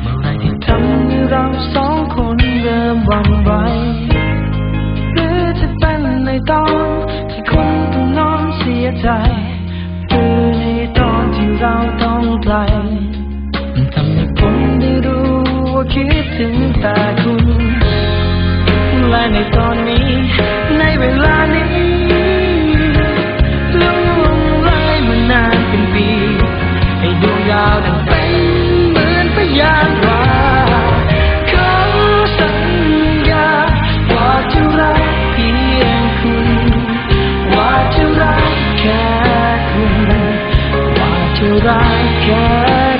เมื่อไรที่ทำให้เราสองคนเริ่มหวั่นไหวหรือจะเป็นในตอนที่คนต้องนอนเสียใจหรือในตอนที่เราต้องไกลมันทำให้ผมได้รู้ว่าคิดถึงแต่คุณและในตอน that I can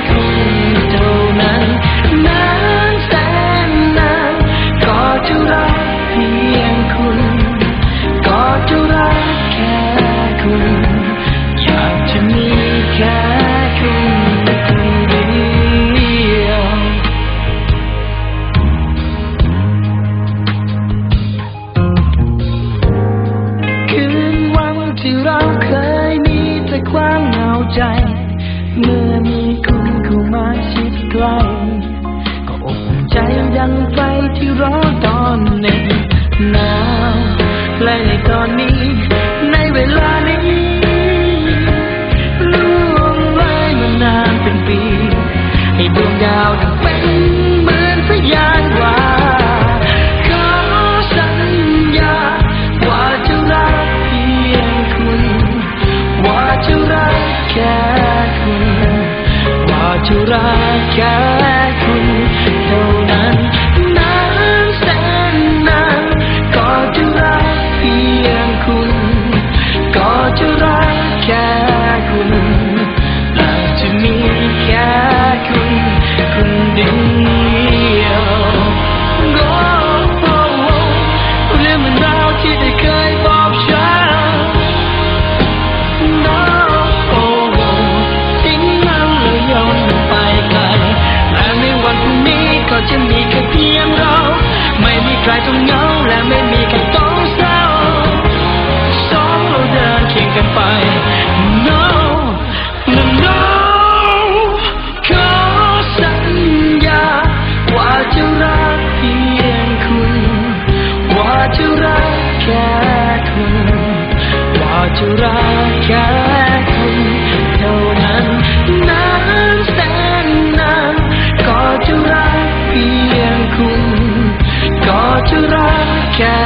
เมื่อมีคุณเข้ามาชิดใกล้ก็อบใจยังไฟที่ร้อนตอนหนึ่งหนาวใกล้ในตอนนี้ curahkan. ไป No No No ขอสัญญา ว่าจะรักเพียงคุณ ว่าจะรักแค่คุณ ว่าจะรักแค่คุณเท่านั้นนานแสนนานก็จะรักเพียงคุณ ก็จะรักแค่